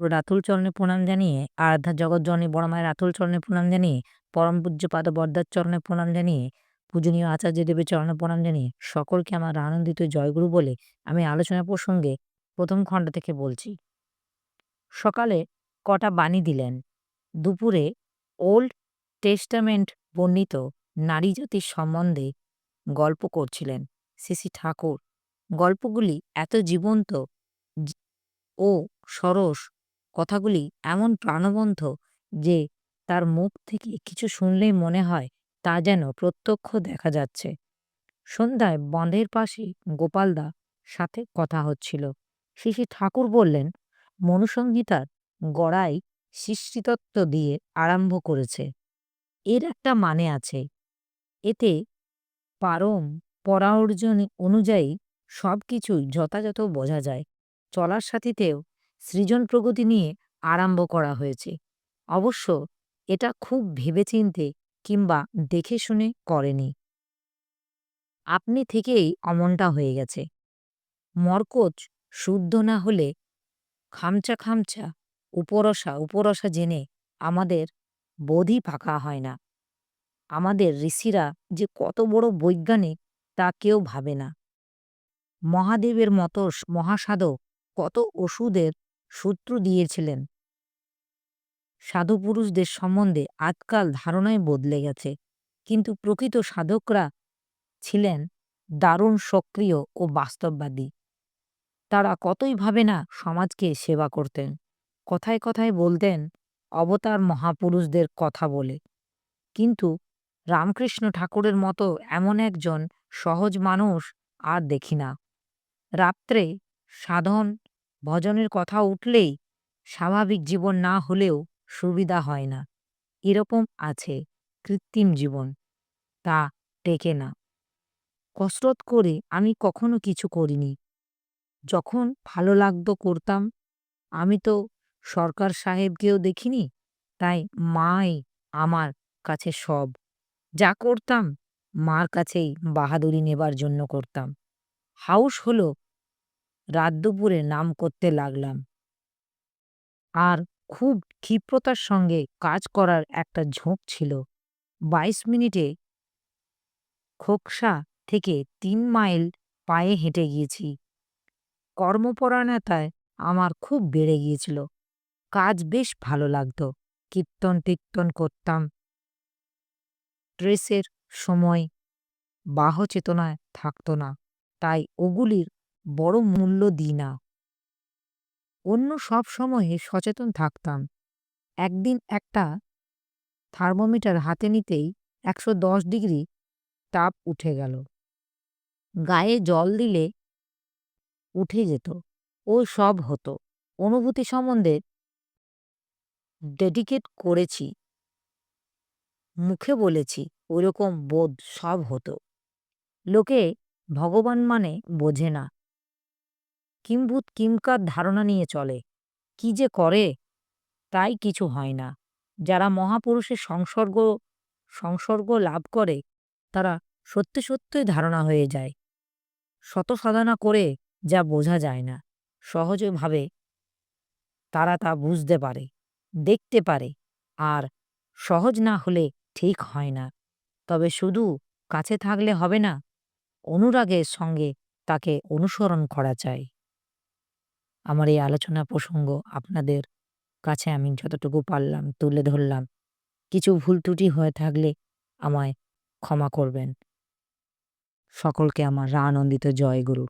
রাতুল চরণে প্রণাম জানিয়ে, আরাধ্যা জগৎজননী বড়মায়ের রাতুল চরণে প্রণাম জানিয়ে, পরম পূজ্যপাদ বরদার চরণে প্রণাম জানিয়ে, পূজনীয় আচার্য দেবের চরণে প্রণাম জানিয়ে সকলকে আমার আনন্দিত জয়গুরু বলে আমি আলোচনা প্রসঙ্গে প্রথম খণ্ড থেকে বলছি। সকালে কটা বাণী দিলেন? দুপুরে ওল্ড টেস্টামেন্ট বর্ণিত নারী জাতির সম্বন্ধে গল্প করছিলেন শ্রী ঠাকুর। গল্পগুলি এত জীবন্ত ও সরস কথাগুলি এমন প্রাণবন্ত যে তার মুখ থেকে কিছু শুনলেই মনে হয় তা যেন প্রত্যক্ষ দেখা যাচ্ছে। সন্ধ্যায় বঁধের পাশে গোপালদা সাথে কথা হচ্ছিল। শ্রী ঠাকুর বললেন মনুসংহিতার গড়াই সৃষ্টিতত্ত্ব দিয়ে আরম্ভ করেছে। এর একটা মানে আছে। এতে পারম পরার্জন অনুযায়ী সব কিছুই যথাযথ বোঝা যায়। চলার সাথীতেও সৃজন প্রগতি নিয়ে আরম্ভ করা হয়েছে। অবশ্য এটা খুব ভেবেচিন্তে কিংবা দেখে শুনে করেনি। আপনি থেকেই অমনটা হয়ে গেছে। মরকজ শুদ্ধ না হলে খামচা খামচা উপরসা উপরসা জেনে আমাদের বোধই পাকা হয় না। আমাদের ঋষিরা যে কত বড় বৈজ্ঞানিক তা কেউ ভাবে না। মহাদেবের মতো মহাসাধক কত ওষুধের সূত্র দিয়েছিলেন। সাধুপুরুষদের সম্বন্ধে আজকাল ধারণাই বদলে গেছে, কিন্তু প্রকৃত সাধকরা ছিলেন দারুণ সক্রিয় ও বাস্তববাদী। তারা কতই ভাবে না সমাজকে সেবা করতেন, কথায় কথায় বলতেন অবতার মহাপুরুষদের কথা বলে। কিন্তু রামকৃষ্ণ ঠাকুরের মতো এমন একজন সহজ মানুষ আর দেখি না। রাত্রে সাধন ভজনের কথা উঠলেই স্বাভাবিক জীবন না হলেও সুবিধা হয় না। এরকম আছে কৃত্রিম জীবন, তা টেকে না। কসরত করে আমি কখনো কিছু করিনি। যখন ভালো লাগতো করতাম, আমি তো সরকার সাহেবকেও দেখিনি, তাই মাই আমার কাছে সব। যা করতাম, মার কাছেই বাহাদুরি নেবার জন্য করতাম। হাউস হলো রাত দুপুরে নাম করতে লাগলাম। আর খুব ক্ষিপ্রতার সঙ্গে কাজ করার একটা ঝোঁক ছিল। বাইশ মিনিটে খোকসা থেকে তিন মাইল পায়ে হেঁটে গিয়েছি। কর্মপরায়ণতায় আমার খুব বেড়ে গিয়েছিল। কাজ বেশ ভালো লাগত। কীর্তন টীর্তন করতাম। ট্রেসের সময় বাহ চেতনায় থাকতো না। তাই ওগুলির বড় মূল্য দিই না। অন্য সব সময়ে সচেতন থাকতাম। একদিন একটা থার্মোমিটার হাতে নিতেই একশো দশ ডিগ্রি তাপ উঠে গেল। গায়ে জল দিলে উঠে যেত। ও সব হতো। অনুভূতি সম্বন্ধে ডেডিকেট করেছি। মুখে বলেছি, ওরকম বোধ সব হতো। লোকে ভগবান মানে বোঝে না। কিম্ভূত কিমকার ধারণা নিয়ে চলে। কি যে করে? তাই কিছু হয় না। যারা মহাপুরুষের সংসর্গ সংসর্গ লাভ করে, তারা সত্যি সত্যই ধারণা হয়ে যায়। শত সাধনা করে যা বোঝা যায় না সহজভাবে তারা তা বুঝতে পারে, দেখতে পারে, আর সহজ না হলে ঠিক হয় না। তবে শুধু কাছে থাকলে হবে না, অনুরাগের সঙ্গে তাকে অনুসরণ করা চাই আমার এই আলোচনা প্রসঙ্গ আপনাদের কাছে আমি যতটুকু পারলাম তুলে ধরলাম। কিছু ভুল ত্রুটি হয়ে থাকলে আমায় ক্ষমা করবেন। সকলকে আমার আনন্দিত জয় গুরু